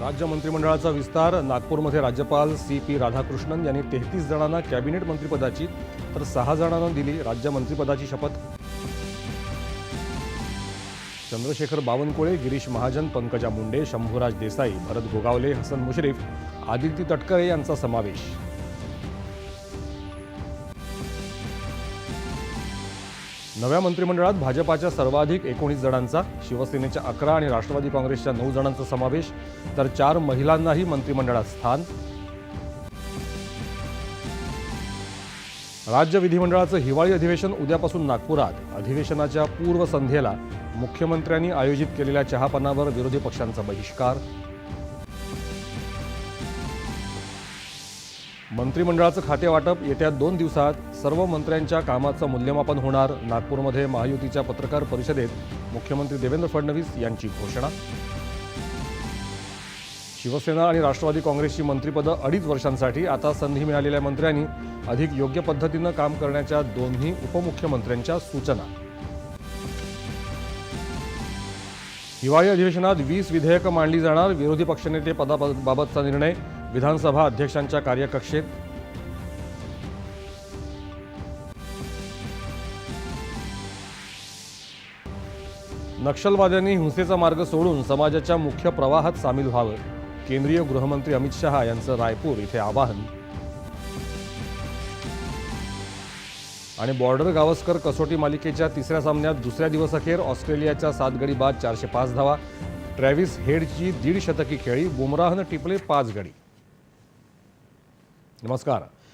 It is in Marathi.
राज्य मंत्रिमंडळाचा विस्तार नागपूरमध्ये राज्यपाल सी पी राधाकृष्णन यांनी तेहतीस जणांना कॅबिनेट मंत्रिपदाची तर सहा जणांना दिली राज्य मंत्रिपदाची शपथ. चंद्रशेखर बावनकुळे गिरीश महाजन पंकजा मुंडे शंभूराज देसाई भरत गोगावले हसन मुश्रीफ आदित्य तटकरे यांचा समावेश. नव्या मंत्रिमंडळात भाजपाच्या सर्वाधिक एकोणीस जणांचा शिवसेनेच्या अकरा आणि राष्ट्रवादी काँग्रेसच्या नऊ जणांचा समावेश तर चार महिलांनाही मंत्रिमंडळात स्थान. राज्य विधिमंडळाचं हिवाळी अधिवेशन उद्यापासून नागपुरात. अधिवेशनाच्या पूर्वसंध्येला मुख्यमंत्र्यांनी आयोजित केलेल्या चहापानावर विरोधी पक्षांचा बहिष्कार. मंत्रिमंडळाचं खातेवाटप येत्या दोन दिवसात सर्व मंत्र्यांच्या कामाचं मूल्यमापन होणार. नागपूरमध्ये महायुतीच्या पत्रकार परिषदेत मुख्यमंत्री देवेंद्र फडणवीस यांची घोषणा. शिवसेना आणि राष्ट्रवादी काँग्रेसची मंत्रिपदं अडीच वर्षांसाठी आता संधी मिळालेल्या मंत्र्यांनी अधिक योग्य पद्धतीनं काम करण्याच्या दोन्ही उपमुख्यमंत्र्यांच्या सूचना. हिवाळी अधिवेशनात वीस विधेयकं मांडली जाणार. विरोधी पक्षनेते पदाबाबतचा निर्णय विधानसभा अध्यक्षांच्या कार्यकक्षेत नक्षलवाद्यांनी हिंसेचा मार्ग सोडून समाजाच्या मुख्य प्रवाहात सामील व्हावं. केंद्रीय गृहमंत्री अमित शहा यांचं रायपूर इथे आवाहन. आणि बॉर्डर गावस्कर कसोटी मालिकेच्या तिसऱ्या सामन्यात दुसऱ्या दिवसअखेर ऑस्ट्रेलियाच्या सात गडी बाद चारशे पाच धावा. ट्रॅव्हिस हेडची दीड शतकी खेळी बुमराहनं टिपले पाच गडी. नमस्कार